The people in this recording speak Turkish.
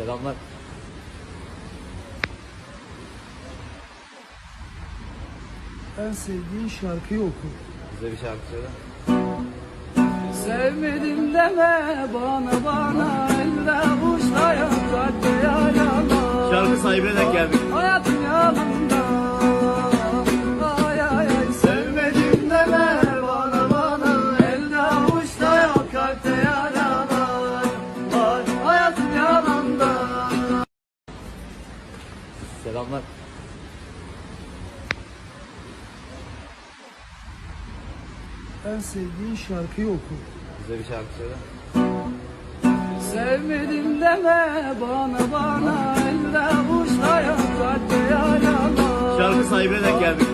Selamlar. En sevdiğin şarkıyı oku. Bize bir şarkı söyle. Sevmedim deme bana bana elde yok kalpte yarama. Şarkı sahibine denk Selamlar. En sevdiğin şarkıyı oku. Bize bir şarkı söyle. Sevmedim deme bana bana yok kalpte yarama. Şarkı sahibine denk geldik.